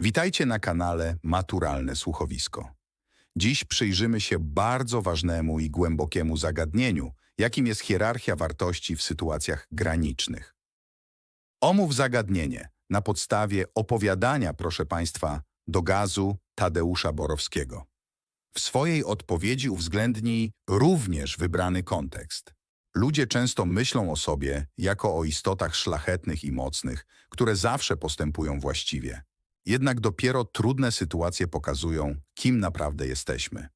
Witajcie na kanale Maturalne Słuchowisko. Dziś przyjrzymy się bardzo ważnemu i głębokiemu zagadnieniu, jakim jest hierarchia wartości w sytuacjach granicznych. Omów zagadnienie na podstawie opowiadania, proszę Państwa, do gazu Tadeusza Borowskiego. W swojej odpowiedzi uwzględnij również wybrany kontekst. Ludzie często myślą o sobie jako o istotach szlachetnych i mocnych, które zawsze postępują właściwie. Jednak dopiero trudne sytuacje pokazują, kim naprawdę jesteśmy.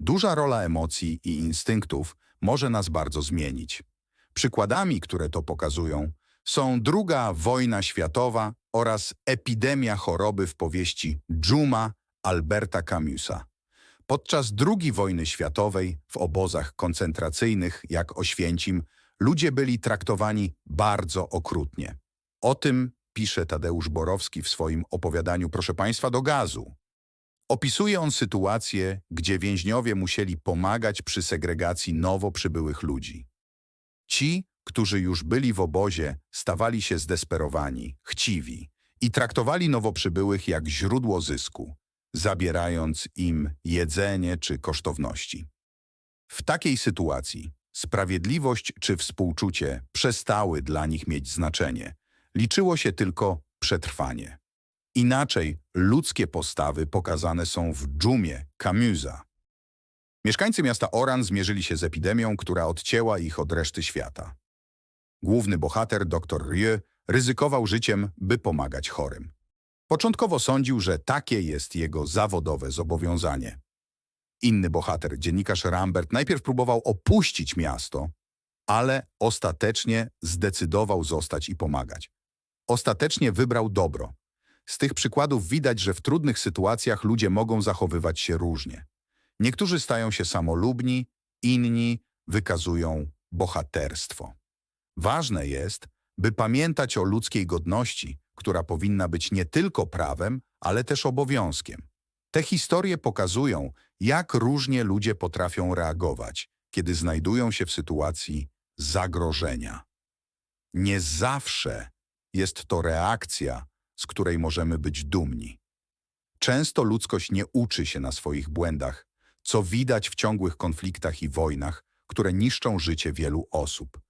Duża rola emocji i instynktów może nas bardzo zmienić. Przykładami, które to pokazują, są druga wojna światowa oraz epidemia choroby w powieści Dżuma Alberta Camusa. Podczas II wojny światowej w obozach koncentracyjnych, jak Oświęcim, ludzie byli traktowani bardzo okrutnie. O tym pisze Tadeusz Borowski w swoim opowiadaniu Proszę Państwa do gazu. Opisuje on sytuację, gdzie więźniowie musieli pomagać przy segregacji nowo przybyłych ludzi. Ci, którzy już byli w obozie, stawali się zdesperowani, chciwi i traktowali nowo przybyłych jak źródło zysku, zabierając im jedzenie czy kosztowności. W takiej sytuacji sprawiedliwość czy współczucie przestały dla nich mieć znaczenie. Liczyło się tylko przetrwanie. Inaczej ludzkie postawy pokazane są w dżumie Camusa. Mieszkańcy miasta Oran zmierzyli się z epidemią, która odcięła ich od reszty świata. Główny bohater, dr Rieu, ryzykował życiem, by pomagać chorym. Początkowo sądził, że takie jest jego zawodowe zobowiązanie. Inny bohater, dziennikarz Rambert, najpierw próbował opuścić miasto, ale ostatecznie zdecydował zostać i pomagać. Ostatecznie wybrał dobro. Z tych przykładów widać, że w trudnych sytuacjach ludzie mogą zachowywać się różnie. Niektórzy stają się samolubni, inni wykazują bohaterstwo. Ważne jest, by pamiętać o ludzkiej godności, która powinna być nie tylko prawem, ale też obowiązkiem. Te historie pokazują, jak różnie ludzie potrafią reagować, kiedy znajdują się w sytuacji zagrożenia. Nie zawsze jest to reakcja, z której możemy być dumni. Często ludzkość nie uczy się na swoich błędach, co widać w ciągłych konfliktach i wojnach, które niszczą życie wielu osób.